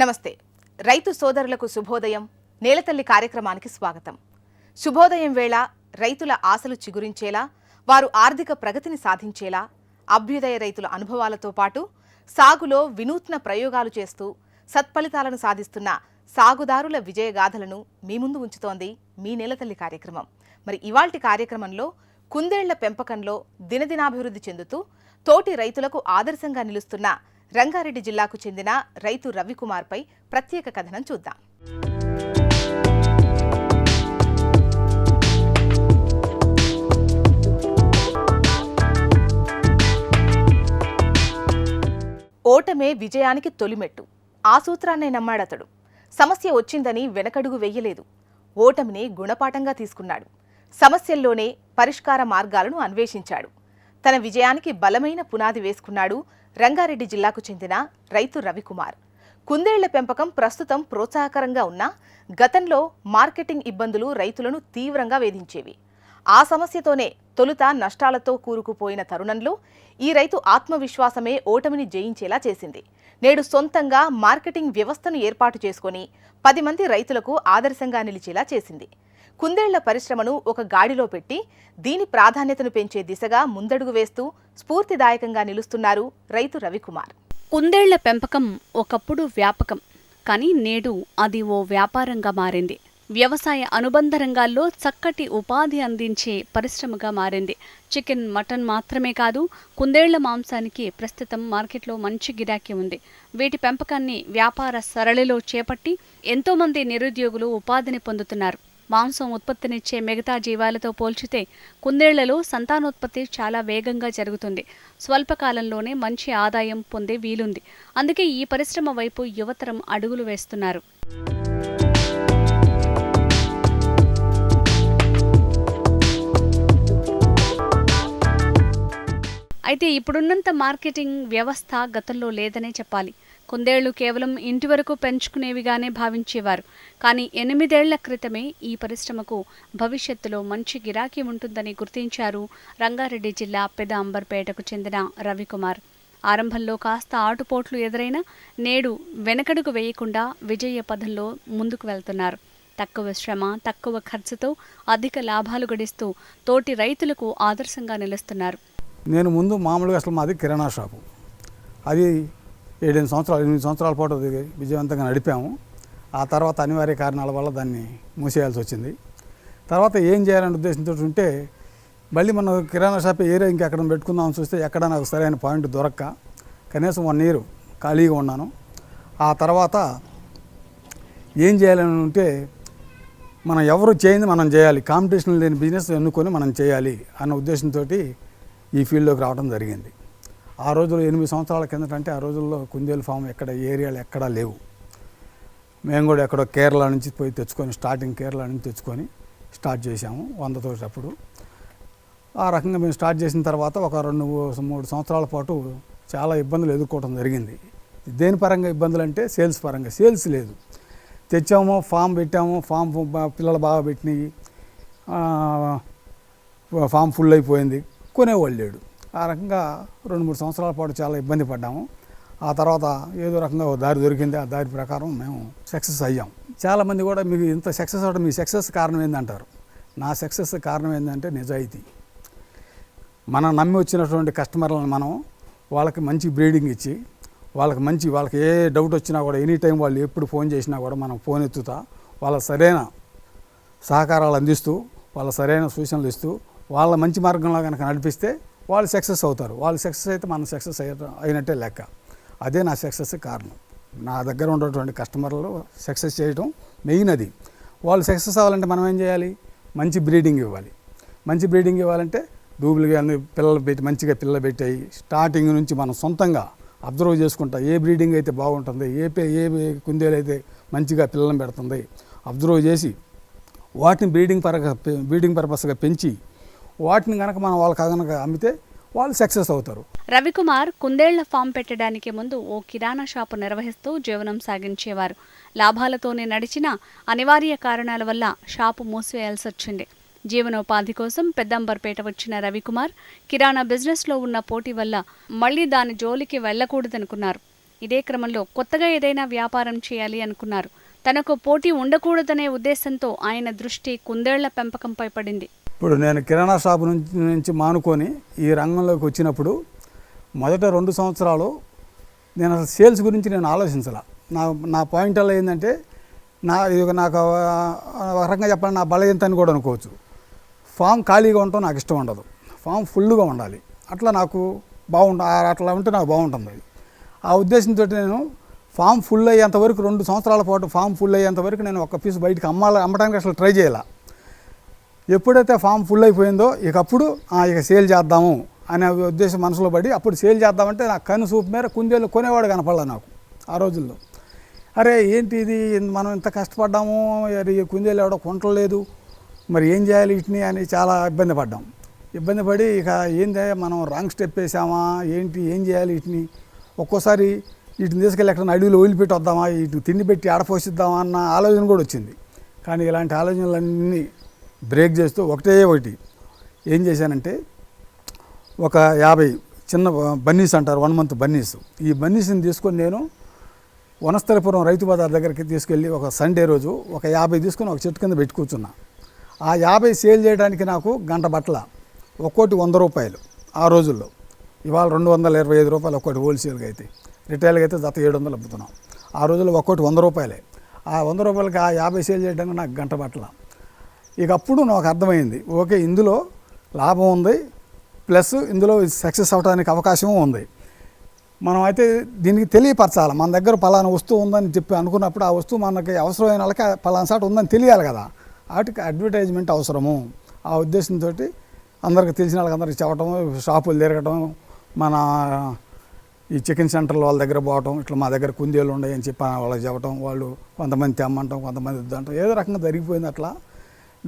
నమస్తే. రైతు సోదరులకు శుభోదయం నేలతల్లి కార్యక్రమానికి స్వాగతం. శుభోదయం వేళ రైతుల ఆశలు చిగురించేలా వారు ఆర్థిక ప్రగతిని సాధించేలా అభ్యుదయ రైతుల అనుభవాలతో పాటు సాగులో వినూత్న ప్రయోగాలు చేస్తూ సత్ఫలితాలను సాధిస్తున్న సాగుదారుల విజయగాథలను మీ ముందు ఉంచుతోంది మీ నేలతల్లి కార్యక్రమం. మరి ఇవాల్టి కార్యక్రమంలో కుందేళ్ళ పెంపకంలో దినదినాభివృద్ధి చెందుతూ తోటి రైతులకు ఆదర్శంగా నిలుస్తున్న రంగారెడ్డి జిల్లాకు చెందిన రైతు రవికుమార్పై ప్రత్యేక కథనం చూద్దాం. ఓటమే విజయానికి తొలిమెట్టు. ఆ సూత్రాన్నే నమ్మాడతడు. సమస్య వచ్చిందని వెనకడుగు వెయ్యలేదు ఓటమిని గుణపాఠంగా తీసుకున్నాడు. సమస్యల్లోనే పరిష్కార మార్గాలను అన్వేషించాడు. తన విజయానికి బలమైన పునాది వేసుకున్నాడు రంగారెడ్డి జిల్లాకు చెందిన రైతు రవికుమార్. కుందేళ్ళ పెంపకం ప్రస్తుతం ప్రోత్సాహకరంగా ఉన్నా గతంలో మార్కెటింగ్ ఇబ్బందులు రైతులను తీవ్రంగా వేధించేవి. ఆ సమస్యతోనే తొలుత నష్టాలతో కూరుకుపోయిన తరుణంలో ఈ రైతు ఆత్మవిశ్వాసమే ఓటమిని జయించేలా చేసింది. నేడు సొంతంగా మార్కెటింగ్ వ్యవస్థను ఏర్పాటు చేసుకొని పది మంది రైతులకు ఆదర్శంగా నిలిచేలా చేసింది. కుందేళ్ళ పరిశ్రమను ఒక గాడిలో పెట్టి దీని ప్రాధాన్యతను పెంచే దిశగా ముందడుగు వేస్తూ స్ఫూర్తిదాయకంగా నిలుస్తున్నారు రైతు రవికుమార్. కుందేళ్ళ పెంపకం ఒకప్పుడు వ్యాపకం కానీ నేడు అది ఓ వ్యాపారంగా మారింది. వ్యవసాయ అనుబంధ రంగాల్లో చక్కటి ఉపాధి అందించే పరిశ్రమగా మారింది. చికెన్ మటన్ మాత్రమే కాదు కుందేళ్ళ మాంసానికి ప్రస్తుతం మార్కెట్లో మంచి గిరాకీ ఉంది. వీటి పెంపకాన్ని వ్యాపార సరళిలో చేపట్టి ఎంతోమంది నిరుద్యోగులు ఉపాధిని పొందుతున్నారు. మాంసం ఉత్పత్తినిచ్చే మిగతా జీవాలతో పోల్చితే కుందేళ్ళలో సంతానోత్పత్తి చాలా వేగంగా జరుగుతుంది. స్వల్పకాలంలోనే మంచి ఆదాయం పొందే వీలుంది. అందుకే ఈ పరిశ్రమ వైపు యువతరం అడుగులు వేస్తున్నారు. అయితే ఇప్పుడున్నంత మార్కెటింగ్ వ్యవస్థ గతంలో లేదనే చెప్పాలి. కుందేళ్ళు కేవలం ఇంటి వరకు పెంచుకునేవిగానే భావించేవారు. కానీ ఎనిమిదేళ్ళ క్రితమే ఈ పరిశ్రమకు భవిష్యత్తులో మంచి గిరాకీ ఉంటుందని గుర్తించారు రంగారెడ్డి జిల్లా పెద అంబర్పేటకు చెందిన రవికుమార్. ఆరంభంలో కాస్త ఆటుపోట్లు ఎదురైనా నేడు వెనకడుగు వేయకుండా విజయ పదంలో ముందుకు వెళ్తున్నారు. తక్కువ శ్రమ తక్కువ ఖర్చుతో అధిక లాభాలు గడిస్తూ తోటి రైతులకు ఆదర్శంగా నిలుస్తున్నారు. నేను ముందు మామూలుగా అసలు మాది కిరాణా షాపు. అది ఏడెనిమిది సంవత్సరాలు ఎనిమిది సంవత్సరాల పాటు అది విజయవంతంగా నడిపాము. ఆ తర్వాత అనివార్య కారణాల వల్ల దాన్ని మూసేయాల్సి వచ్చింది. తర్వాత ఏం చేయాలనే ఉద్దేశంతో ఉంటే మళ్ళీ మనం కిరాణా షాప్ ఏరియా ఇంకెక్కడ పెట్టుకుందామని చూస్తే ఎక్కడ నాకు సరైన పాయింట్ దొరక్క. కనీసం వన్ ఇయర్ ఖాళీగా ఉన్నాను. ఆ తర్వాత ఏం చేయాలని ఉంటే మనం ఎవరు చేయింది మనం చేయాలి. కాంపిటీషన్ లేని బిజినెస్ ఎన్నుకొని మనం చేయాలి అన్న ఉద్దేశంతో ఈ ఫీల్డ్లోకి రావడం జరిగింది. ఆ రోజుల్లో ఎనిమిది సంవత్సరాల కిందట అంటే ఆ రోజుల్లో కుందేలు ఫామ్ ఎక్కడ ఏరియాలు ఎక్కడా లేవు. మేము కూడా ఎక్కడో కేరళ నుంచి పోయి తెచ్చుకొని స్టార్టింగ్ కేరళ నుంచి తెచ్చుకొని స్టార్ట్ చేసాము వంద తోటప్పుడు ఆ రకంగా మేము స్టార్ట్ చేసిన తర్వాత ఒక రెండు మూడు సంవత్సరాల పాటు చాలా ఇబ్బందులు ఎదుర్కోవడం జరిగింది. దేని పరంగా ఇబ్బందులు అంటే సేల్స్ పరంగా సేల్స్ లేదు. తెచ్చాము ఫామ్ పెట్టాము ఫామ్ పిల్లలు బాగా పెట్టినాయి. ఫామ్ ఫుల్ అయిపోయింది. కొనేవాళ్ళు లేడు ఆ రకంగా రెండు మూడు సంవత్సరాల పాటు చాలా ఇబ్బంది పడ్డాము. ఆ తర్వాత ఏదో రకంగా ఓ దారి దొరికింది. ఆ దారి ప్రకారం మేము సక్సెస్ అయ్యాం. చాలామంది కూడా మీకు ఇంత సక్సెస్ అవడం మీ సక్సెస్ కారణం ఏందంటారు? నా సక్సెస్ కారణం ఏంటంటే నిజాయితీ. మనం నమ్మి వచ్చినటువంటి కస్టమర్లను మనం వాళ్ళకి మంచి బ్రీడింగ్ ఇచ్చి వాళ్ళకి మంచి వాళ్ళకి ఏ డౌట్ వచ్చినా కూడా ఎనీ టైం వాళ్ళు ఎప్పుడు ఫోన్ చేసినా కూడా మనం ఫోన్ ఎత్తుతా వాళ్ళ సరైన సహకారాలు అందిస్తూ వాళ్ళ సరైన సూచనలు ఇస్తూ వాళ్ళ మంచి మార్గంలో కనుక నడిపిస్తే వాళ్ళు సక్సెస్ అవుతారు. వాళ్ళు సక్సెస్ అయితే మనం సక్సెస్ అయ్య- అయినట్టే లెక్క. అదే నా సక్సెస్ కారణం. నా దగ్గర ఉన్నటువంటి కస్టమర్లు సక్సెస్ చేయడం మెయిన్ అది. వాళ్ళు సక్సెస్ అవ్వాలంటే మనం ఏం చేయాలి? మంచి బ్రీడింగ్ ఇవ్వాలి. మంచి బ్రీడింగ్ ఇవ్వాలంటే దూబులు కానీ పిల్లలు పెట్టి మంచిగా పిల్లలు పెట్టాయి స్టార్టింగ్ నుంచి మనం సొంతంగా అబ్జర్వ్ చేసుకుంటా ఏ బ్రీడింగ్ అయితే బాగుంటుంది ఏ పే- ఏ కుందేలు అయితే మంచిగా పిల్లలను పెడుతుంది అబ్జర్వ్ చేసి వాటిని బ్రీడింగ్ పరగ బ్రీడింగ్ పర్పస్గా పెంచి వాటిని కనుక మనం వాళ్ళకి కనుక అమ్మితే వాళ్ళు సక్సెస్ అవుతారు. రవికుమార్ కుందేళ్ళ ఫామ్ పెట్టడానికి ముందు ఓ కిరాణా షాపు నిర్వహిస్తూ జీవనం సాగించేవారు. లాభాలతోనే నడిచినా అనివార్య కారణాల వల్ల షాపు మూసివేయాల్సి వచ్చింది. జీవనోపాధి కోసం పెద్దంబర్పేట వచ్చిన రవికుమార్ కిరాణా బిజినెస్లో ఉన్న పోటీ వల్ల మళ్ళీ దాని జోలికి వెళ్ళకూడదనుకున్నారు ఇదే క్రమంలో కొత్తగా ఏదైనా వ్యాపారం చేయాలి అనుకున్నారు. తనకు పోటీ ఉండకూడదనే ఉద్దేశంతో ఆయన దృష్టి కుందేళ్ళ పెంపకంపై పడింది. ఇప్పుడు నేను కిరాణా షాపు నుంచి నుంచి మానుకొని ఈ రంగంలోకి వచ్చినప్పుడు మొదట రెండు సంవత్సరాలు నేను అసలు సేల్స్ గురించి నేను ఆలోచించాల. నా నా పాయింట్ అలా ఏంటంటే నా ఇది నాకు ఒక రకంగా చెప్పాలి నా బలహీనత అని కూడా అనుకోవచ్చు. ఫామ్ ఖాళీగా ఉండటం నాకు ఇష్టం ఉండదు. ఫామ్ ఫుల్గా ఉండాలి. అట్లా నాకు బాగుంట అట్లా ఉంటే నాకు బాగుంటుంది. ఆ ఉద్దేశంతో నేను ఫామ్ ఫుల్ అయ్యేంత వరకు రెండు సంవత్సరాల పాటు ఫామ్ ఫుల్ అయ్యేంత వరకు నేను ఒక పీస్ బయటికి అమ్మాలి అమ్మడానికి అసలు ట్రై చేయాల. ఎప్పుడైతే ఫామ్ ఫుల్ అయిపోయిందో ఇక అప్పుడు ఇక సేల్ చేద్దాము అనే ఉద్దేశం మనసులో పడి అప్పుడు సేల్ చేద్దామంటే నా కను సూపు మేర కుందేలు కొనేవాడు కనపడలే నాకు ఆ రోజుల్లో. అరే ఏంటి ఇది? మనం ఇంత కష్టపడ్డాము మరి కుందేలు ఎవడో కొంటలేదు మరి ఏం చేయాలి వీటిని అని చాలా ఇబ్బంది పడ్డాం. ఇబ్బంది పడి ఇక ఏంది మనం రాంగ్ స్టెప్ వేసామా? ఏంటి? ఏం చేయాలి వీటిని? ఒక్కోసారి వీటిని తీసుకెళ్ళి ఎక్కడ అడవిలో వదిలిపెట్టి వద్దామా వీటిని తిండి పెట్టి ఆడపోసిద్దామా అన్న ఆలోచన కూడా వచ్చింది. కానీ ఇలాంటి ఆలోచనలన్నీ బ్రేక్ చేస్తూ ఒకటే ఒకటి ఏం చేశానంటే ఒక యాభై చిన్న బన్నీస్ అంటారు వన్ మంత్ బన్నీస్. ఈ బన్నీస్ని తీసుకొని నేను వనస్థలపురం రైతు బజార్ దగ్గరికి తీసుకెళ్ళి ఒక సండే రోజు ఒక యాభై తీసుకొని ఒక చెట్టు కింద పెట్టి కూర్చున్నా. ఆ యాభై సేల్ చేయడానికి నాకు గంట బట్టల ఒక్కోటి వంద రూపాయలు ఆ రోజుల్లో. ఇవాళ రెండు వందల ఇరవై ఐదు రూపాయలు ఒక్కోటి హోల్సేల్గా అయితే. రిటైల్గా అయితే జత ఏడు వందలు అమ్ముతున్నాం. ఆ రోజుల్లో ఒక్కోటి వంద రూపాయలే. ఆ వంద రూపాయలకి ఆ యాభై సేల్ చేయడానికి నాకు గంట పట్ల ఇక అప్పుడు నాకు అర్థమైంది ఓకే ఇందులో లాభం ఉంది ప్లస్ ఇందులో సక్సెస్ అవడానికి అవకాశం ఉంది. మనం అయితే దీనికి తెలియపరచాలి మన దగ్గర పలానా వస్తువు ఉందని చెప్పి అనుకున్నప్పుడు ఆ వస్తువు మనకి అవసరమైన వాళ్ళకి పలానా సాటు ఉందని తెలియాలి కదా. వాటికి అడ్వర్టైజ్మెంట్ అవసరము. ఆ ఉద్దేశంతో అందరికి తెలిసిన వాళ్ళకి అందరికి చెప్పటం షాపులు తిరగటం మన ఈ చికెన్ సెంటర్ల వాళ్ళ దగ్గర పోవటం ఇట్లా మా దగ్గర కుందేలు ఉన్నాయి అని చెప్పి వాళ్ళకి చెప్పటం వాళ్ళు కొంతమంది తెమ్మంటాం కొంతమంది ఇద్దంటాం ఏదో రకంగా జరిగిపోయింది అట్లా.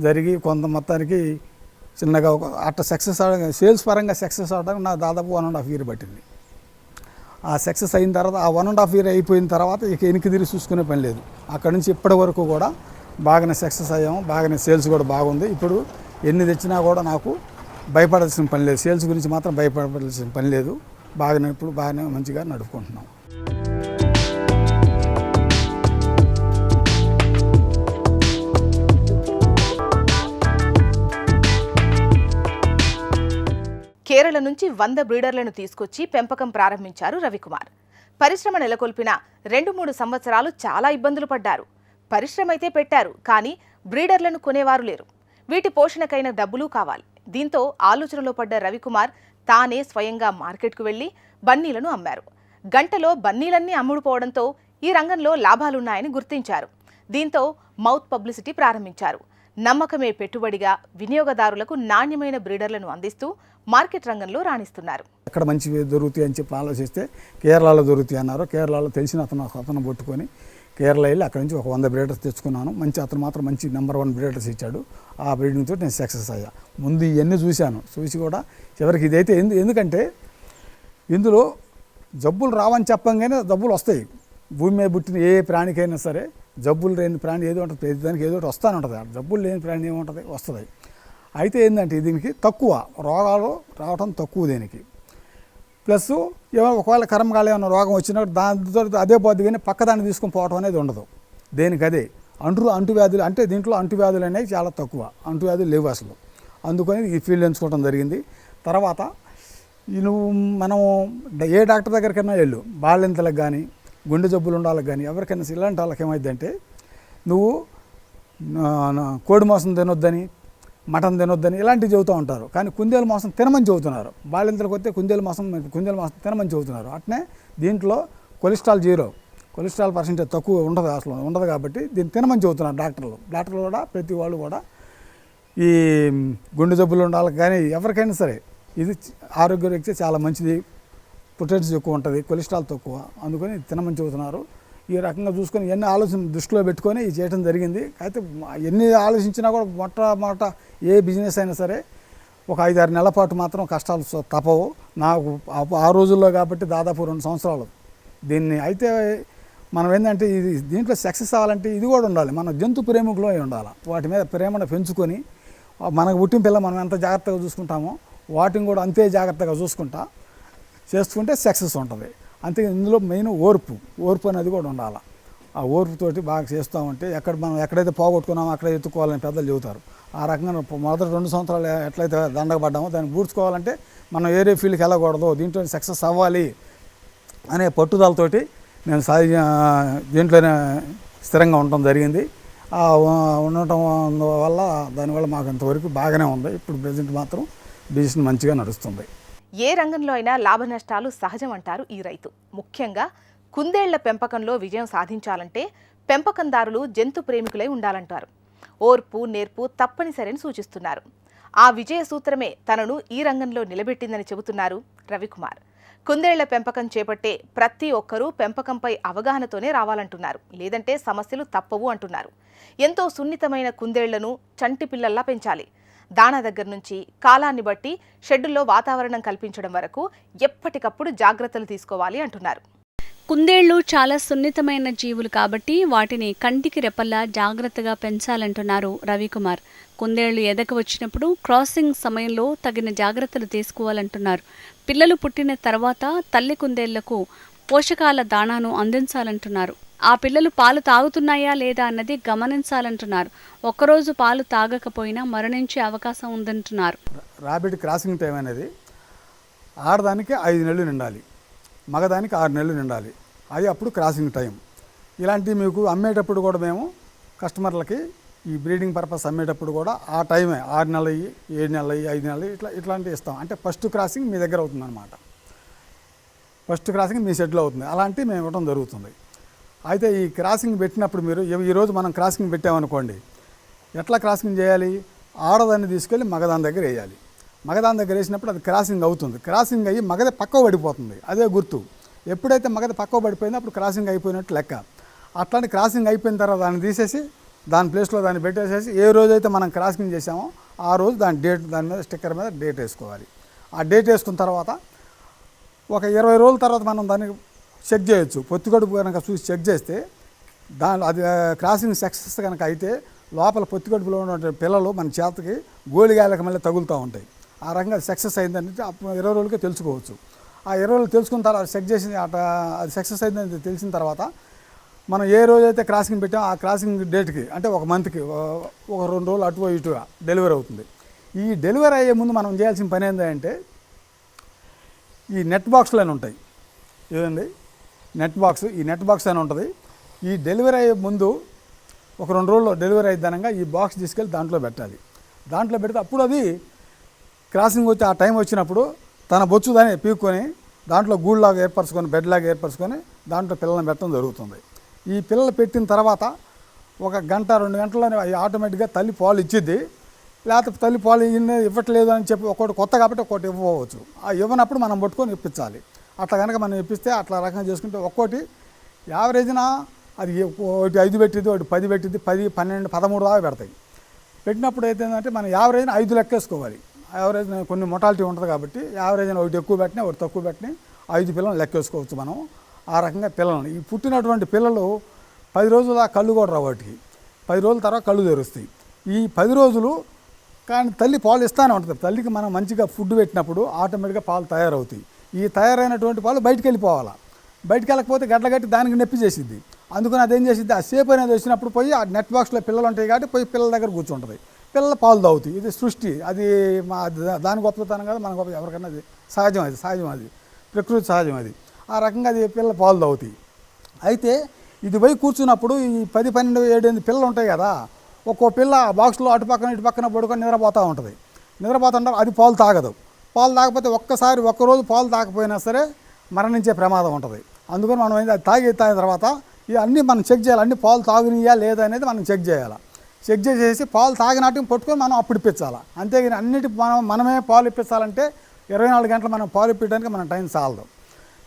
జరిగి కొంత మొత్తానికి చిన్నగా ఒక అట్లా సక్సెస్ అవడానికి సేల్స్ పరంగా సక్సెస్ అవడానికి నాకు దాదాపు వన్ అండ్ హాఫ్ ఇయర్ పట్టింది. ఆ సక్సెస్ అయిన తర్వాత ఆ వన్ అండ్ హాఫ్ ఇయర్ అయిపోయిన తర్వాత ఇక వెనక్కి తిరిగి చూసుకునే పని లేదు. అక్కడి నుంచి ఇప్పటి వరకు కూడా బాగానే సక్సెస్ అయ్యాము బాగానే సేల్స్ కూడా బాగుంది. ఇప్పుడు ఎన్ని తెచ్చినా కూడా నాకు భయపడాల్సిన పని లేదు. సేల్స్ గురించి మాత్రం భయపడాల్సిన పని లేదు. బాగానే ఇప్పుడు బాగానే మంచిగా నడుపుకుంటున్నాం. కేరళ నుంచి వంద బ్రీడర్లను తీసుకొచ్చి పెంపకం ప్రారంభించారు రవికుమార్. పరిశ్రమ నెలకొల్పిన రెండు మూడు సంవత్సరాలు చాలా ఇబ్బందులు పడ్డారు. పరిశ్రమ అయితే పెట్టారు కానీ బ్రీడర్లను కొనేవారు లేరు. వీటి పోషణకైన డబ్బులు కావాలి. దీంతో ఆలోచనలో పడ్డ రవికుమార్ తానే స్వయంగా మార్కెట్కు వెళ్ళి బన్నీలను అమ్మారు. గంటలో బన్నీలన్నీ అమ్ముడుపోవడంతో ఈ రంగంలో లాభాలున్నాయని గుర్తించారు. దీంతో మౌత్ పబ్లిసిటీ ప్రారంభించారు. నమ్మకమే పెట్టుబడిగా వినియోగదారులకు నాణ్యమైన బ్రీడర్లను అందిస్తూ మార్కెట్ రంగంలో రాణిస్తున్నారు. అక్కడ మంచి దొరుకుతాయి అని చెప్పి ఆలోచిస్తే కేరళలో దొరుకుతాయి అన్నారు. కేరళలో తెలిసిన అతను అతను పట్టుకొని కేరళ వెళ్ళి అక్కడి నుంచి ఒక వంద బ్రీడర్స్ తెచ్చుకున్నాను. మంచి అతను మాత్రం మంచి నెంబర్ వన్ బ్రీడర్స్ ఇచ్చాడు. ఆ బ్రీడింగ్ తోటి నేను సక్సెస్ అయ్యా. ముందు ఇవన్నీ చూశాను. చూసి కూడా చివరికి ఇదైతే ఎందు ఎందుకంటే ఇందులో జబ్బులు రావని చెప్పంగానే జబ్బులు వస్తాయి. భూమి మీద పుట్టిన ఏ ప్రాణికైనా సరే జబ్బులు లేని ప్రాణి ఏదో ఉంటుంది. ప్రతి దానికి ఏదో ఒకటి వస్తానే ఉంటుంది ఆ జబ్బులు లేని ప్రాణి ఏముంటుంది? వస్తుంది. అయితే ఏంటంటే దీనికి తక్కువ. రోగాలు రావటం తక్కువ దీనికి. ప్లస్ ఏమైనా ఒకవేళ కర్మకాలు ఏమైనా రోగం వచ్చినప్పుడు దానితో అదే పోద్ది కానీ పక్కదాన్ని తీసుకొని పోవటం అనేది ఉండదు. దేనికి అదే? అంటు అంటువ్యాధులు అంటే దీంట్లో అంటువ్యాధులు అనేవి చాలా తక్కువ. అంటువ్యాధులు లేవు అసలు. అందుకని ఈ ఫీల్డ్ ఎంచుకోవడం జరిగింది. తర్వాత ఈ నువ్వు మనం ఏ డాక్టర్ దగ్గరికైనా వెళ్ళు. బాలింతలకు కానీ గుండె జబ్బులు ఉండాలకు కానీ ఎవరికైనా ఇలాంటి వాళ్ళకి ఏమైందంటే నువ్వు నా- కోడి మాంసం తినొద్దని మటన్ తినొద్దని ఇలాంటివి చెబుతూ ఉంటారు. కానీ కుందేలు మాంసం తినమని చెబుతున్నారు. బాలింతలకు వస్తే కుందేలు మాంసం కుందేలు మాంసం తినమని చెబుతున్నారు. అట్నే దీంట్లో కొలెస్ట్రాల్ జీరో. కొలెస్ట్రాల్ పర్సెంటేజ్ తక్కువ ఉండదు అసలు ఉండదు కాబట్టి దీన్ని తినమని చెబుతున్నారు డాక్టర్లు. డాక్టర్లు కూడా ప్రతి వాళ్ళు కూడా ఈ గుండె జబ్బులు ఉండాలి కానీ ఎవరికైనా సరే ఇది ఆరోగ్య ఆరోగ్యరీత్యా చాలా మంచిది. పొటాటోస్ ఎక్కువ ఉంటుంది కొలెస్ట్రాల్ తక్కువ. అందుకని తినమని చెబుతున్నారు. ఈ రకంగా చూసుకొని ఎన్ని ఆలోచన దృష్టిలో పెట్టుకొని ఇది చేయడం జరిగింది. అయితే ఎన్ని ఆలోచించినా కూడా మొట్టమొదట ఏ బిజినెస్ అయినా సరే ఒక ఐదారు నెలల పాటు మాత్రం కష్టాలు తప్పవు. నాకు ఆ- రోజుల్లో కాబట్టి దాదాపు రెండు సంవత్సరాలు. దీన్ని అయితే మనం ఏంటంటే ఇది దీంట్లో సక్సెస్ అవ్వాలంటే ఇది కూడా ఉండాలి. మన జంతు ప్రేమికులు అయి ఉండాలి. వాటి మీద ప్రేమను పెంచుకొని మనకు పుట్టిన పిల్ల మనం ఎంత జాగ్రత్తగా చూసుకుంటామో వాటిని కూడా అంతే జాగ్రత్తగా చూసుకుంటా. చేసుకుంటే సక్సెస్ ఉంటుంది. అంతే ఇందులో మెయిన్ ఓర్పు ఓర్పు అనేది కూడా ఉండాలి. ఆ ఓర్పుతోటి బాగా చేస్తామంటే ఎక్కడ మనం ఎక్కడైతే పోగొట్టుకున్నామో అక్కడ ఎత్తుకోవాలని పెద్దలు చెబుతారు. ఆ రకంగా మొదటి రెండు సంవత్సరాలు ఎట్లయితే దండగబడ్డామో దాన్ని పూడ్చుకోవాలంటే మనం ఏరే ఫీల్డ్కి వెళ్ళకూడదు దీంట్లో సక్సెస్ అవ్వాలి అనే పట్టుదలతోటి నేను సాధి దీంట్లోనే స్థిరంగా ఉండటం జరిగింది. ఆ ఉండటం వల్ల దానివల్ల మాకు ఇంతవరకు బాగానే ఉంది. ఇప్పుడు ప్రజెంట్ మాత్రం బిజినెస్ మంచిగా నడుస్తుంది. ఏ రంగంలో అయినా లాభ నష్టాలు సహజం అంటారు ఈ రైతు. ముఖ్యంగా కుందేళ్ళ పెంపకంలో విజయం సాధించాలంటే పెంపకందారులు జంతు ప్రేమికులై ఉండాలంటారు. ఓర్పు నేర్పు తప్పనిసరిని సూచిస్తున్నారు. ఆ విజయ సూత్రమే తనను ఈ రంగంలో నిలబెట్టిందని చెబుతున్నారు రవికుమార్. కుందేళ్ళ పెంపకం చేపట్టే ప్రతి ఒక్కరూ పెంపకంపై అవగాహనతోనే రావాలంటున్నారు. లేదంటే సమస్యలు తప్పవు అంటున్నారు. ఎంతో సున్నితమైన కుందేళ్ళను చంటి పిల్లల్లా పెంచాలి. దాణా దగ్గర నుంచి కాలాన్ని బట్టి షెడ్డుల్లో వాతావరణం కల్పించడం వరకు ఎప్పటికప్పుడు జాగ్రత్తలు తీసుకోవాలి అంటున్నారు. కుందేళ్ళు చాలా సున్నితమైన జీవులు కాబట్టి వాటిని కంటికి రెప్పల్లా జాగ్రత్తగా పెంచాలంటున్నారు రవికుమార్. కుందేళ్ళు ఎదక వచ్చినప్పుడు క్రాసింగ్ సమయంలో తగిన జాగ్రత్తలు తీసుకోవాలంటున్నారు. పిల్లలు పుట్టిన తర్వాత తల్లి కుందేళ్ళకు పోషకాల దాణాను అందించాలంటున్నారు. ఆ పిల్లలు పాలు తాగుతున్నాయా లేదా అన్నది గమనించాలంటున్నారు. ఒక్కరోజు పాలు తాగకపోయినా మరణించే అవకాశం ఉందంటున్నారు. రాబిడ్ క్రాసింగ్ టైం అనేది ఆడదానికి ఐదు నెలలు నిండాలి. మగదానికి ఆరు నెలలు నిండాలి. అది అప్పుడు క్రాసింగ్ టైం. ఇలాంటివి మీకు అమ్మేటప్పుడు కూడా మేము కస్టమర్లకి ఈ బ్రీడింగ్ పర్పస్ అమ్మేటప్పుడు కూడా ఆ టైమే ఆరు నెలలు ఏడు నెలలు ఐదు నెలలు ఇట్లా ఇట్లాంటివి ఇస్తాం. అంటే ఫస్ట్ క్రాసింగ్ మీ దగ్గర అవుతుంది అనమాట ఫస్ట్ క్రాసింగ్ మీ షెడ్లో అవుతుంది. అలాంటివి మేము ఇవ్వడం జరుగుతుంది. అయితే ఈ క్రాసింగ్ పెట్టినప్పుడు మీరు ఈ- ఈరోజు మనం క్రాసింగ్ పెట్టామనుకోండి ఎట్లా క్రాసింగ్ చేయాలి? ఆడదాన్ని తీసుకెళ్ళి మగదాని దగ్గర వేయాలి. మగదాని దగ్గర వేసినప్పుడు అది క్రాసింగ్ అవుతుంది. క్రాసింగ్ అయ్యి మగది పక్కకు పడిపోతుంది. అదే గుర్తు. ఎప్పుడైతే మగది పక్కకు పడిపోయిందో అప్పుడు క్రాసింగ్ అయిపోయినట్టు లెక్క. అట్లాంటి క్రాసింగ్ అయిపోయిన తర్వాత దాన్ని తీసేసి దాని ప్లేస్లో దాన్ని పెట్టేసేసి ఏ రోజైతే మనం క్రాసింగ్ చేసామో ఆ రోజు దాని డేట్ దాని మీద స్టిక్కర్ మీద డేట్ వేసుకోవాలి. ఆ డేట్ వేసుకున్న తర్వాత ఒక ఇరవై రోజుల తర్వాత మనం దాన్ని చెక్ చేయొచ్చు. పొత్తికడుపు కనుక చూసి చెక్ చేస్తే దాని అది క్రాసింగ్ సక్సెస్ కనుక అయితే లోపల పొత్తికడుపులో ఉన్నటువంటి పిల్లలు మన చేతకి గోలిగాయలకు మళ్ళీ తగులుతూ ఉంటాయి. ఆ రకంగా సక్సెస్ అయిందని ఇరవై రోజులకే తెలుసుకోవచ్చు. ఆ ఇరవై రోజులు తెలుసుకున్న తర్వాత చెక్ చేసింది అట అది సక్సెస్ అయిందని తెలిసిన తర్వాత మనం ఏ రోజైతే క్రాసింగ్ పెట్టామో ఆ క్రాసింగ్ డేట్కి అంటే ఒక మంత్కి ఒక రెండు రోజులు అటు ఇటుగా డెలివరీ అవుతుంది. ఈ డెలివరీ అయ్యే ముందు మనం చేయాల్సిన పని ఏంటంటే ఈ నెట్ బాక్స్లు అని ఉంటాయి. ఏదండి? నెట్ బాక్స్ ఈ నెట్ బాక్స్ అని ఉంటుంది. ఈ డెలివరీ అయ్యే ముందు ఒక రెండు రోజుల్లో డెలివరీ అయిద్దనంగా ఈ బాక్స్ తీసుకెళ్ళి దాంట్లో పెట్టాలి. దాంట్లో పెడితే అప్పుడు అది క్రాసింగ్ వచ్చి ఆ టైం వచ్చినప్పుడు తన బొచ్చు దాన్ని పీక్కొని దాంట్లో గూళ్ళలాగా ఏర్పరచుకొని బెడ్లాగా ఏర్పరచుకొని దాంట్లో పిల్లల్ని పెట్టడం జరుగుతుంది. ఈ పిల్లలు పెట్టిన తర్వాత ఒక గంట రెండు గంటల్లోనే అవి ఆటోమేటిక్గా తల్లి పాలు ఇచ్చిద్ది. లేకపోతే తల్లి పాలు ఇవ్వట్లేదు అని చెప్పి ఒకటి కొత్త కాబట్టి ఒకటి ఇవ్వవచ్చు. ఆ ఇవ్వనప్పుడు మనం పట్టుకొని ఇప్పించాలి. అట్లా కనుక మనం ఇప్పిస్తే అట్లా రకంగా చేసుకుంటే ఒక్కోటి యావరేజ్న అది ఒకటి ఐదు పెట్టింది ఒకటి పది పెట్టింది పది పన్నెండు పదమూడు దాకా పెడతాయి. పెట్టినప్పుడు అయితే ఏంటంటే మనం యావరేజ్ ఐదు లెక్కేసుకోవాలి. యావరేజ్ కొన్ని మొటాలిటీ ఉంటుంది కాబట్టి యావరేజ్ ఒకటి ఎక్కువ పెట్టినా ఒకటి తక్కువ పెట్టినా ఐదు పిల్లలు లెక్కేసుకోవచ్చు మనం. ఆ రకంగా పిల్లలు ఈ పుట్టినటువంటి పిల్లలు పది రోజుల ఆ కళ్ళు కూడా రావు వాటికి. పది రోజుల తర్వాత కళ్ళు తెరుస్తాయి. ఈ పది రోజులు కానీ తల్లి పాలు ఇస్తానే ఉంటుంది. తల్లికి మనం మంచిగా ఫుడ్ పెట్టినప్పుడు ఆటోమేటిక్గా పాలు తయారవుతాయి. ఈ తయారైనటువంటి పాలు బయటికి వెళ్ళిపోవాలి? బయటికి వెళ్ళకపోతే గడ్డ కట్టి దానికి నొప్పి చేసిద్ది. అందుకని అదేం చేసిద్ది? ఆ సేపు అనేది వచ్చినప్పుడు పోయి ఆ నెట్ బాక్స్లో పిల్లలు ఉంటాయి కాబట్టి పోయి పిల్లల దగ్గర కూర్చుంటుంది. పిల్లల పాలు తాగుతాయి ఇది సృష్టి. అది మా దాని గొప్పతనం కాదు మన గొప్ప ఎవరికైనా అది సహజం అది సహజం అది. ప్రకృతి సహజం అది. ఆ రకంగా అది పిల్లల పాలు తాగుతాయి. అయితే ఇది పోయి కూర్చున్నప్పుడు ఈ పది పన్నెండు ఏడు ఎనిమిది పిల్లలు ఉంటాయి కదా ఒక్కో పిల్ల ఆ బాక్స్లో అటు పక్కన ఇటు పక్కన పడుకొని నిద్రపోతూ ఉంటుంది. నిద్రపోతుంటారు అది పాలు తాగదు. పాలు తాగకపోతే ఒక్కసారి ఒక్కరోజు పాలు తాగకపోయినా సరే మరణించే ప్రమాదం ఉంటుంది. అందుకని మనం ఏంది అది తాగి తాగిన తర్వాత ఇవి అన్నీ మనం చెక్ చేయాలి. అన్ని పాలు తాగునియా లేదా అనేది మనం చెక్ చేయాలి. చెక్ చేసేసి పాలు తాగినట్టు పట్టుకొని మనం అప్పుడు ఇప్పించాలి. అంతేగాని అన్నిటి మనం మనమే పాలు ఇప్పించాలంటే ఇరవై నాలుగు గంటలు మనం పాలు ఇప్పించడానికి మనం టైం చాలదు.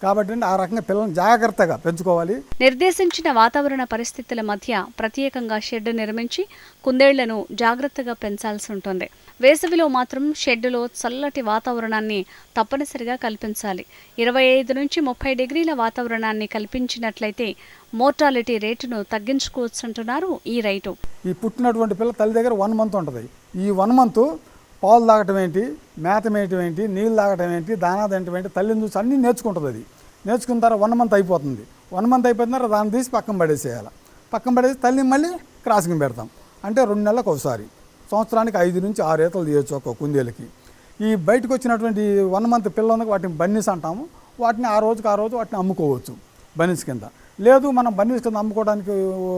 కాబట్టి ఆ రకంగా పిల్లల్ని జాగ్రత్తగా పెంచుకోవాలి. నిర్దేశించిన వాతావరణ పరిస్థితుల మధ్య ప్రత్యేకంగా షెడ్ నిర్మించి కుందేళ్ళను జాగ్రత్తగా పెంచాల్సి ఉంటుంది. వేసవిలో మాత్రం షెడ్డులో చల్లటి వాతావరణాన్ని తప్పనిసరిగా కల్పించాలి. ఇరవై ఐదు నుంచి ముప్పై డిగ్రీల వాతావరణాన్ని కల్పించినట్లయితే మోర్టాలిటీ రేటును తగ్గించుకోవచ్చంటున్నారు ఈ రైతు. ఈ పుట్టినటువంటి పిల్ల తల్లి దగ్గర వన్ మంత్ ఉంటుంది. ఈ వన్ మంత్ పాలు తాగటం ఏంటి? మేత మేయటం ఏంటి? నీళ్ళు తాగటం ఏంటి? దానా తినటం ఏంటి? తల్లిని చూసి అన్నీ నేర్చుకుంటుంది అది. నేర్చుకున్న తర్వాత వన్ మంత్ అయిపోతుంది. వన్ మంత్ అయిపోయిన తర్వాత దాన్ని తీసి పక్కన పడేసేయాలి. పక్కన పడేసి తల్లిని మళ్ళీ క్రాసింగ్ పెడతాం. అంటే రెండు నెలలకు ఒకసారి. సంవత్సరానికి ఐదు నుంచి ఆరు ఈతలు తీయొచ్చు ఒక కుందేలకి. ఈ బయటకు వచ్చినటువంటి వన్ మంత్ పిల్ల వాటిని బన్నీస్ అంటాము. వాటిని ఆ రోజుకి ఆ రోజు వాటిని అమ్ముకోవచ్చు బన్నీస్ కింద. లేదు మనం బన్నీస్ కింద అమ్ముకోవడానికి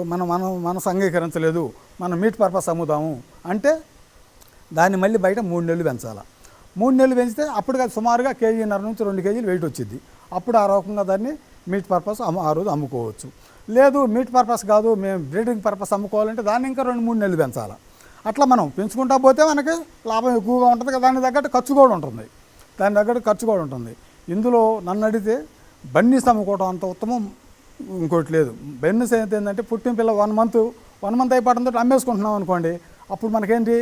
మనం మనం మనసు అంగీకరించలేదు మనం మీట్ పర్పస్ అమ్ముతాము. అంటే దాన్ని మళ్ళీ బయట మూడు నెలలు పెంచాలి. మూడు నెలలు పెంచితే అప్పుడు సుమారుగా కేజీన్నర నుంచి రెండు కేజీలు వెయిట్ వచ్చింది అప్పుడు ఆ రకంగా దాన్ని మీట్ పర్పస్ అమ్ము ఆ రోజు అమ్ముకోవచ్చు. లేదు మీట్ పర్పస్ కాదు మేము బ్రీడింగ్ పర్పస్ అమ్ముకోవాలంటే దాన్ని ఇంకా రెండు మూడు నెలలు పెంచాలి. అట్లా మనం పెంచుకుంటా పోతే మనకి లాభం ఎక్కువగా ఉంటుంది కదా దాని తగ్గట్టు ఖర్చు కూడా ఉంటుంది. దాని తగ్గట్టు ఖర్చు కూడా ఉంటుంది. ఇందులో నన్ను అడిగితే బన్నీస్ అమ్ముకోవడం అంత ఉత్తమం ఇంకోటి లేదు. బెన్నెస్ అయితే ఏంటంటే పుట్టిన పిల్ల వన్ మంత్ వన్ మంత్ అయిపోవడంతో అమ్మేసుకుంటున్నాం అనుకోండి అప్పుడు మనకేంటి?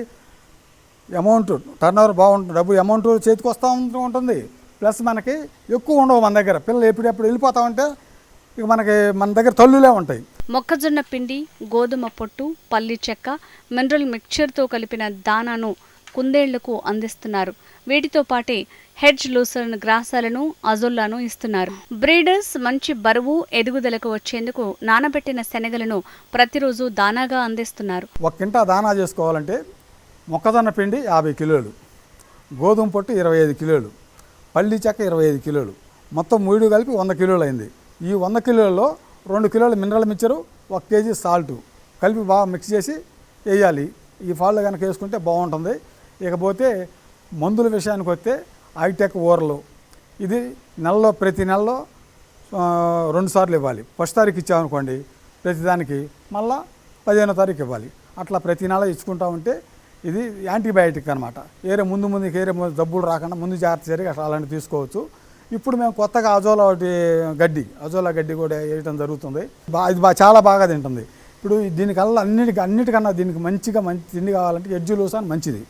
అమౌంట్ టర్న్ ఓవర్ బాగుంటుంది. డబ్బు అమౌంట్ చేతికి వస్తూ ఉంటూ ఉంటుంది. ప్లస్ మనకి ఎక్కువ ఉండవు మన దగ్గర. పిల్లలు ఎప్పుడెప్పుడు వెళ్ళిపోతా ఉంటే ఇక మనకి మన దగ్గర తల్లులే ఉంటాయి. మొక్కజొన్న పిండి గోధుమ పొట్టు పల్లి చెక్క మినరల్ మిక్చర్తో కలిపిన దానాను కుందేళ్ళకు అందిస్తున్నారు. వీటితో పాటే హెడ్జ్ లూసర్న్ గ్రాసాలను అజొల్లాను ఇస్తున్నారు. బ్రీడర్స్ మంచి బరువు ఎదుగుదలకు వచ్చేందుకు నానబెట్టిన శనగలను ప్రతిరోజు దానాగా అందిస్తున్నారు. ఒక దానా చేసుకోవాలంటే మొక్కజొన్న పిండి యాభై కిలోలు గోధుమ పొట్టు ఇరవై ఐదు కిలోలు పల్లి చెక్క ఇరవై ఐదు కిలోలు. మొత్తం మూడు కలిపి వంద కిలోలు అయింది ఈ వంద కిలోల్లో రెండు కిలోలు మినరల్ మిక్చరు ఒక కేజీ సాల్ట్ కలిపి బాగా మిక్స్ చేసి వేయాలి. ఈ ఫాల్లో కనుక వేసుకుంటే బాగుంటుంది. ఇకపోతే మందుల విషయానికి వస్తే హైటెక్ ఊరలు ఇది నెలలో ప్రతి నెలలో రెండు సార్లు ఇవ్వాలి. ఫస్ట్ తారీఖు ఇచ్చామనుకోండి ప్రతిదానికి మళ్ళా పదిహేనో తారీఖు ఇవ్వాలి. అట్లా ప్రతి నెల ఇచ్చుకుంటా ఉంటే ఇది యాంటీబయాటిక్ అనమాట ఏరే ముందు ముందు ఏరే జబ్బులు రాకుండా ముందు జాగ్రత్త జరిగి అట్లా అలాంటివి తీసుకోవచ్చు. ఇప్పుడు మేము కొత్తగా అజోలా ఒకటి గడ్డి అజోలా గడ్డి కూడా వేయటం జరుగుతుంది. బా ఇది బా చాలా బాగా తింటుంది. ఇప్పుడు దీనికల్లా అన్నిటికి అన్నిటికన్నా దీనికి మంచిగా మంచి తిండి కావాలంటే ఎడ్జు లూసాన్ మంచిది.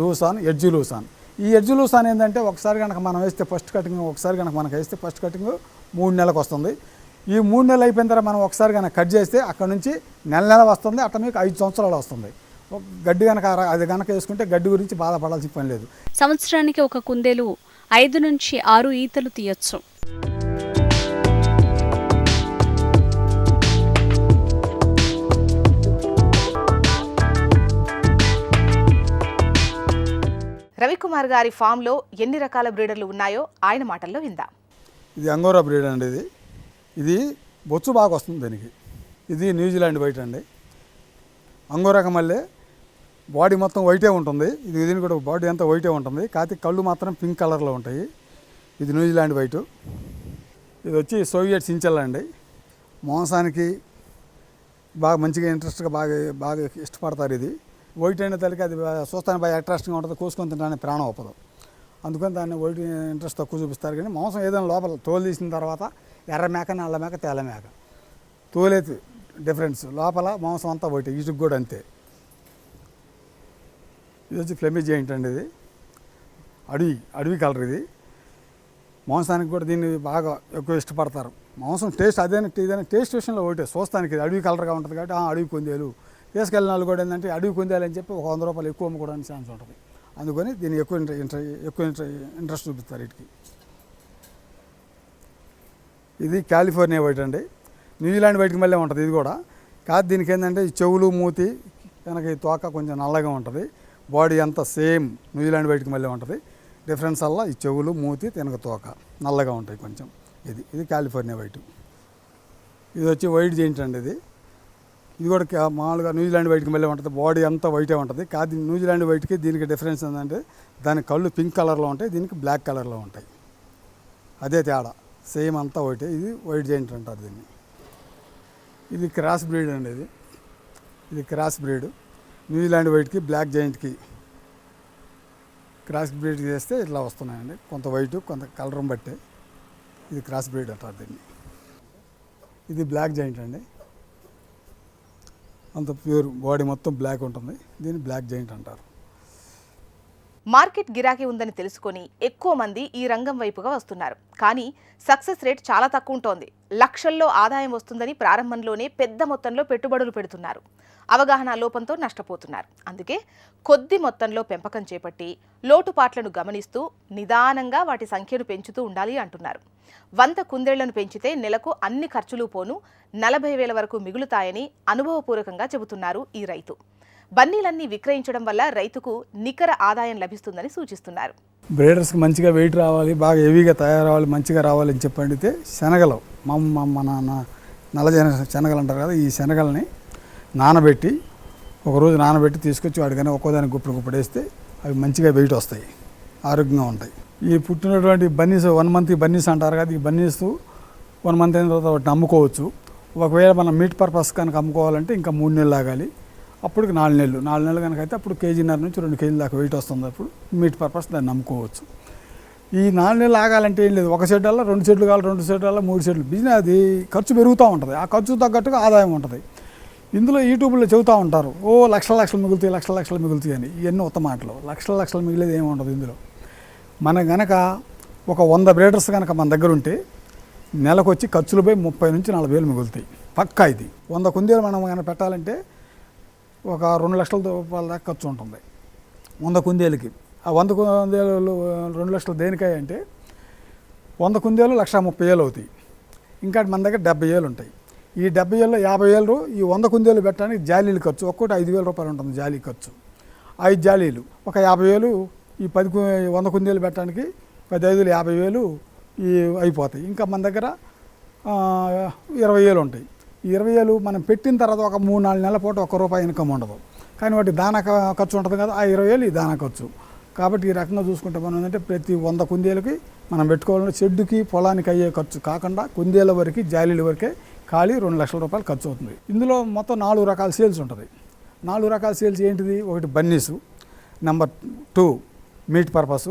లూసాన్ ఎడ్జు లూసాన్. ఈ ఎడ్జు లూసాన్ ఏంటంటే ఒకసారి కనుక మనం వేస్తే ఫస్ట్ కటింగ్ ఒకసారి కనుక మనకు వేస్తే ఫస్ట్ కటింగ్ మూడు నెలలకు వస్తుంది. ఈ మూడు నెలలు అయిపోయిన తర్వాత మనం ఒకసారి కనుక కట్ చేస్తే అక్కడ నుంచి నెల నెల వస్తుంది. అట్ట మీకు ఐదు సంవత్సరాలు వస్తుంది. గడ్డి కనుక అది కనుక వేసుకుంటే గడ్డి గురించి బాధపడాల్సిన పని లేదు. సంవత్సరానికి ఒక కుందేలు ఐదు నుంచి ఆరు ఈతలు తీయొచ్చు. రవికుమార్ గారి ఫామ్లో ఎన్ని రకాల బ్రీడర్లు ఉన్నాయో ఆయన మాటల్లో విందాం. ఇది అంగోరా బ్రీడ్ అండి ఇది. ఇది బొచ్చు బాగా వస్తుంది దీనికి. ఇది న్యూజిలాండ్ వైట్ అండి. అంగోరాక మళ్ళీ బాడీ మొత్తం వైటే ఉంటుంది. ఇది దీని కూడా బాడీ అంతా వైటే ఉంటుంది. కాకపోతే కళ్ళు మాత్రం పింక్ కలర్లో ఉంటాయి. ఇది న్యూజిలాండ్ వైటు. ఇది వచ్చి సోవియట్ సించల్ అండి. మాంసానికి బాగా మంచిగా ఇంట్రెస్ట్గా బాగా బాగా ఇష్టపడతారు ఇది. వైట్ అయిన తల్లికి అది చూస్తానికి బాగా అట్రాక్టింగ్గా ఉంటుంది. కోసుకొని తినడానికి ప్రాణం అవ్వదు అందుకని దాన్ని వైట్ ఇంట్రెస్ట్ తక్కువ చూపిస్తారు. కానీ మాంసం ఏదైనా లోపల తోలు తీసిన తర్వాత ఎర్ర మేక నల్ల మేక తెల్ల మేక. తోలేదు డిఫరెన్స్. లోపల మాంసం అంతా వైట్. ఇటుకు కూడా అంతే. ఇది వచ్చి ఫ్లెమిజ్ జాయింట్ అండి ఇది? అడవి అడవి కలర్ ఇది. మాంసానికి కూడా దీన్ని బాగా ఎక్కువ ఇష్టపడతారు. మాంసం టేస్ట్ అదేనా ఇదైనా? టేస్ట్ విషయంలో ఒకటే చూస్తానికి ఇది అడవి కలర్గా ఉంటుంది కాబట్టి అడవి కొందేలు. తీసుకెళ్ళిన వాళ్ళు కూడా ఏంటంటే అడవి కొందేలు అని చెప్పి ఒక వంద రూపాయలు ఎక్కువ అమ్ముకోవడానికి ఛాన్స్ ఉంటుంది. అందుకని దీన్ని ఎక్కువ ఇంట్రె ఎక్కువ ఇంట్రె ఇంట్రెస్ట్ చూపిస్తారు వీటికి. ఇది కాలిఫోర్నియా వైట్ అండి. న్యూజిలాండ్ వైట్కి మళ్ళీ ఉంటుంది ఇది కూడా. కాదు దీనికి ఏంటంటే ఈ చెవులు మూతి వెనక ఈ తోక కొంచెం నల్లగా ఉంటుంది. బాడీ అంతా సేమ్ న్యూజిలాండ్ వైట్కి మళ్ళీ ఉంటుంది. డిఫరెన్స్ అలా ఈ చెవులు మూతి తినక తోక నల్లగా ఉంటాయి కొంచెం. ఇది ఇది కాలిఫోర్నియా వైట్. ఇది వచ్చి వైట్ జెయింట్ అండి ఇది. ఇది కూడా మామూలుగా న్యూజిలాండ్ వైట్కి మళ్ళీ ఉంటుంది. బాడీ అంతా వైటే ఉంటుంది. కాదు న్యూజిలాండ్ వైట్కి దీనికి డిఫరెన్స్ ఏంటంటే దాని కళ్ళు పింక్ కలర్లో ఉంటాయి దీనికి బ్లాక్ కలర్లో ఉంటాయి. అదే తేడా. సేమ్ అంతా ఒకటే ఇది వైట్ జెయింట్ అంటారు దీన్ని. ఇది క్రాస్ బ్రీడ్ అండి ఇది. ఇది క్రాస్ బ్రీడ్. న్యూజిలాండ్ వైట్కి బ్లాక్ జాయింట్కి క్రాస్ బ్రీడ్ చేస్తే ఇట్లా వస్తున్నాయండి. కొంత వైట్ కొంత కలర్ బట్టే ఇది క్రాస్ బ్రీడ్ అంటారు దీన్ని. ఇది బ్లాక్ జాయింట్ అండి. అంత ప్యూర్ బాడీ మొత్తం బ్లాక్ ఉంటుంది. దీన్ని బ్లాక్ జైంట్ అంటారు. మార్కెట్ గిరాకీ ఉందని తెలుసుకొని ఎక్కువ మంది ఈ రంగం వైపుగా వస్తున్నారు. కానీ సక్సెస్ రేట్ చాలా తక్కువ ఉంటోంది. లక్షల్లో ఆదాయం వస్తుందని ప్రారంభంలోనే పెద్ద మొత్తంలో పెట్టుబడులు పెడుతున్నారు. అవగాహన లోపంతో నష్టపోతున్నారు. అందుకే కొద్ది మొత్తంలో పెంపకం చేపట్టి లోటుపాట్లను గమనిస్తూ నిదానంగా వాటి సంఖ్యను పెంచుతూ ఉండాలి అంటున్నారు. వంద కుందేళ్ళను పెంచితే నెలకు అన్ని ఖర్చులు పోను నలభై వేల వరకు మిగులుతాయని అనుభవపూర్వకంగా చెబుతున్నారు ఈ రైతు. బన్నీలన్నీ విక్రయించడం వల్ల రైతుకు నికర ఆదాయం లభిస్తుందని సూచిస్తున్నారు. బ్రీడర్స్కి మంచిగా వెయిట్ రావాలి బాగా హెవీగా తయారవ్వాలి మంచిగా రావాలి అని చెప్పి అడిగితే శనగలు మా అమ్మ నల్ల నాన్న శనగలు అంటారు కదా ఈ శనగల్ని నానబెట్టి ఒకరోజు నానబెట్టి తీసుకొచ్చి వాడికైనా ఒక్కోదానికి గుప్పుడు గుప్పడేస్తే అవి మంచిగా వెయిట్ వస్తాయి ఆరోగ్యంగా ఉంటాయి. ఈ పుట్టినటువంటి బన్నీస్ వన్ మంత్ బన్నీస్ అంటారు కదా ఈ బన్నీస్ వన్ మంత్ అయిన తర్వాత వాటిని అమ్ముకోవచ్చు. ఒకవేళ మనం మీట్ పర్పస్ కనుక అమ్ముకోవాలంటే ఇంకా మూడు నెలలు ఆగాలి. అప్పటికి నాలుగు నెలలు. నాలుగు నెలలు కనుక అయితే అప్పుడు కేజీన్నర నుంచి రెండు కేజీల దాకా వెయిట్ వస్తుంది. అప్పుడు మీట్ పర్పస్ దాన్ని నమ్ముకోవచ్చు. ఈ నాలుగు నెలలు ఆగాలంటే ఏం లేదు. ఒక సెట్ వల్ల రెండు సెట్లు కావాలి రెండు సెట్ వల్ల మూడు సెట్లు బిజినెస్ అది ఖర్చు పెరుగుతూ ఉంటుంది. ఆ ఖర్చు తగ్గట్టుగా ఆదాయం ఉంటుంది. ఇందులో యూట్యూబ్లో చెబుతూ ఉంటారు. ఓ లక్షల లక్షలు మిగులుతాయి లక్షల లక్షలు మిగులుతాయి అని. ఇవన్నీ ఉత్తమ మాటలు. లక్షల లక్షలు మిగిలేదు ఏమి ఉండదు ఇందులో. మన గనక ఒక వంద బ్రేడర్స్ కనుక మన దగ్గర ఉంటే నెలకు వచ్చి ఖర్చులపై ముప్పై నుంచి నలభై వేలు మిగులుతాయి. పక్కా ఇది. వంద కుందేలు మనం కనుక పెట్టాలంటే ఒక రెండు లక్షల రూపాయల దాకా ఖర్చు ఉంటుంది. వంద కుందేలకి. ఆ వంద కుందేలు రెండు లక్షలు దేనికాయ అంటే వంద కుందేలు లక్ష ముప్పై వేలు అవుతాయి. ఇంకా మన దగ్గర డెబ్బై వేలు ఉంటాయి. ఈ డెబ్బై వేలు యాభై వేలు ఈ వంద కుందేలు పెట్టడానికి జాలీలు ఖర్చు. ఒక్కోటి ఐదు వేల రూపాయలు ఉంటుంది జాలీ ఖర్చు. ఐదు జాలీలు ఒక యాభై వేలు ఈ పది కు- వంద కుందేలు పెట్టడానికి పది ఐదులు యాభై వేలు ఈ అయిపోతాయి. ఇంకా మన దగ్గర ఇరవై వేలు ఉంటాయి. ఇరవై వేలు మనం పెట్టిన తర్వాత ఒక మూడు నాలుగు నెలల పూట ఒక్క రూపాయి ఇన్కమ్ ఉండదు. కానీ వాటి దానా ఖర్చు ఉంటుంది కదా ఆ ఇరవై వేలు ఈ దానా ఖర్చు. కాబట్టి ఈ రకంగా చూసుకుంటే మనం ఏంటంటే ప్రతి వంద కుందేలకి మనం పెట్టుకోవాలంటే షెడ్డుకి పొలానికి అయ్యే ఖర్చు కాకుండా కుందేల వరకు జాలీల వరకే ఖాళీ రెండు లక్షల రూపాయలు ఖర్చు అవుతుంది. ఇందులో మొత్తం నాలుగు రకాల సేల్స్ ఉంటుంది. నాలుగు రకాల సేల్స్ ఏంటిది? ఒకటి bunnies number two meat purpose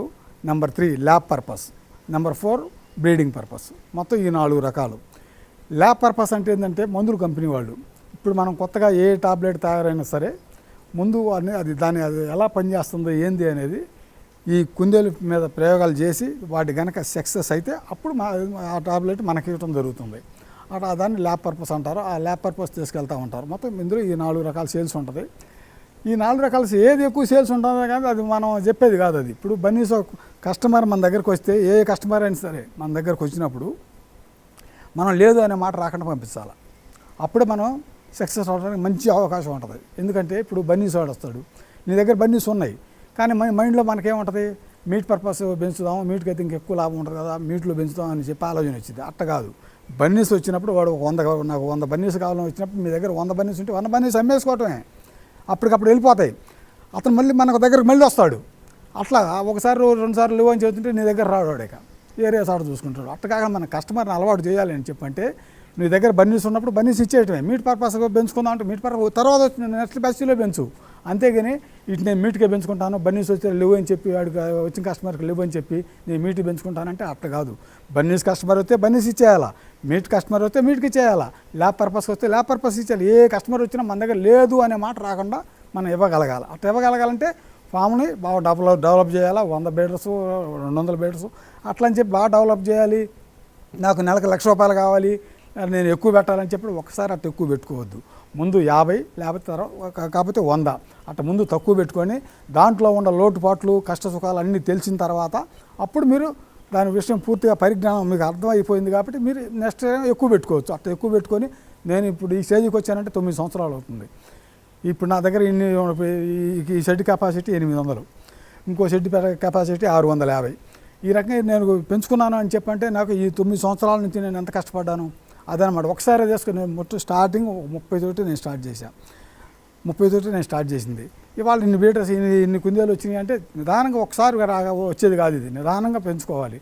number three lab purpose number four breeding purpose. మొత్తం ఈ నాలుగు రకాలు. ల్యాబ్ పర్పస్ అంటే ఏంటంటే మందులు కంపెనీ వాళ్ళు. ఇప్పుడు మనం కొత్తగా ఏ టాబ్లెట్ తయారైనా సరే ముందు వాడిని అది దాన్ని అది ఎలా పనిచేస్తుందో ఏంది అనేది ఈ కుందేలు మీద ప్రయోగాలు చేసి వాటి గనక సక్సెస్ అయితే అప్పుడు మా ఆ టాబ్లెట్ మనకి ఇవ్వడం జరుగుతుంది. అట్లా దాన్ని ల్యాబ్ పర్పస్ అంటారు. ఆ ల్యాబ్ పర్పస్ తీసుకెళ్తూ ఉంటారు. మొత్తం ఇందులో ఈ నాలుగు రకాల సేల్స్ ఉంటుంది. ఈ నాలుగు రకాల ఏది ఎక్కువ సేల్స్ ఉంటుందో కానీ అది మనం చెప్పేది కాదు అది. ఇప్పుడు బన్నీస్ కస్టమర్ మన దగ్గరకు వస్తే ఏ కస్టమర్ అయినా సరే మన దగ్గరకు వచ్చినప్పుడు మనం లేదు అనే మాట రాకుండా పంపించాలి? అప్పుడే మనం సక్సెస్ అవడానికి మంచి అవకాశం ఉంటుంది. ఎందుకంటే ఇప్పుడు బన్నీస్ వాడు వస్తాడు. నీ దగ్గర బన్నీస్ ఉన్నాయి. కానీ మన మైండ్లో మనకేముంటుంది? మీట్ పర్పస్ పెంచుదాం మీట్కి అయితే ఇంకెక్కువ లాభం ఉంటుంది కదా మీట్లో పెంచుదాం అని చెప్పి ఆలోచన వచ్చింది. అట్ట కాదు. బన్నీస్ వచ్చినప్పుడు వాడు ఒక వంద నాకు వంద బన్నీస్ కావాలని వచ్చినప్పుడు మీ దగ్గర వంద బన్నీస్ ఉంటే వంద బన్నీస్ అమ్మేసుకోవటమే. అప్పటికప్పుడు వెళ్ళిపోతాయి. అతను మళ్ళీ మనకు దగ్గరకు మళ్ళీ వస్తాడు. అట్లా ఒకసారి రెండు సార్లు లేవు అని చెబుతుంటే నీ దగ్గర రాడు వాడు ఇక. ఏరియా సార్ చూసుకుంటాడు. అట్ట కాక మన కస్టమర్ని అలవాటు చేయాలి అని చెప్పంటే నీ దగ్గర బన్నీస్ ఉన్నప్పుడు బన్నీస్ ఇచ్చేయటమే. మీట్ పర్పస్ పెంచుకుందాం అంటే మీట్ పర్పస్ తర్వాత వచ్చిన నెక్స్ట్ బస్సులో పెంచు. అంతేగాని ఇటు నేను మీట్గా పెంచుకుంటాను బన్నీస్ వచ్చి లేవు అని చెప్పి వాడికి వచ్చిన కస్టమర్కి లేవు అని చెప్పి నేను మీట్ పెంచుకుంటానంటే అట్ట కాదు. బన్నీస్ కస్టమర్ వస్తే బన్నీస్ ఇచ్చేయాలా? మీట్ కస్టమర్ వస్తే మీట్కి ఇచ్చేయాలా? ల్యాబ్ పర్పస్ వస్తే ల్యాబ్ పర్పస్ ఇచ్చేయాలి? ఏ కస్టమర్ వచ్చినా మన దగ్గర లేదు అనే మాట రాకుండా మనం ఇవ్వగలగాలి. అట్లా ఇవ్వగలగాలంటే ఫామ్ని బాగా డెవలప్ డెవలప్ చేయాలా? వంద బెడర్స్ రెండు వందల బెడర్స్ అట్లా అని చెప్పి బాగా డెవలప్ చేయాలి. నాకు నెలకు లక్ష రూపాయలు కావాలి. నేను ఎక్కువ పెట్టాలని చెప్పి ఒకసారి అట్లా ఎక్కువ పెట్టుకోవద్దు. ముందు యాభై లేకపోతే తర్వాత కాకపోతే వంద. అట్ట ముందు తక్కువ పెట్టుకొని దాంట్లో ఉన్న లోటుపాట్లు కష్ట సుఖాలు అన్నీ తెలిసిన తర్వాత అప్పుడు మీరు దాని విషయం పూర్తిగా పరిజ్ఞానం మీకు అర్థమైపోయింది కాబట్టి మీరు నెక్స్ట్ ఎక్కువ పెట్టుకోవచ్చు. అట్ట ఎక్కువ పెట్టుకొని నేను ఇప్పుడు ఈ స్టేజ్కి వచ్చానంటే తొమ్మిది సంవత్సరాలు అవుతుంది. ఇప్పుడు నా దగ్గర ఇన్ని ఈ- షెడ్ కెపాసిటీ ఎనిమిది వందలు. ఇంకో షెడ్ కెపాసిటీ ఆరు వందల యాభై. ఈ రకంగా నేను పెంచుకున్నాను అని చెప్పంటే నాకు ఈ తొమ్మిది సంవత్సరాల నుంచి నేను ఎంత కష్టపడ్డాను? అదనమాట ఒకసారి తీసుకుని మొత్తం స్టార్టింగ్ ముప్పై తోటి నేను స్టార్ట్ చేశాను ముప్పై తోటి నేను స్టార్ట్ చేసింది. ఇవాళ ఇన్ని బీటర్స్ ఇన్ని ఇన్ని కుందేలు వచ్చినాయి అంటే నిదానంగా ఒకసారి రాగా వచ్చేది కాదు ఇది. నిదానంగా పెంచుకోవాలి.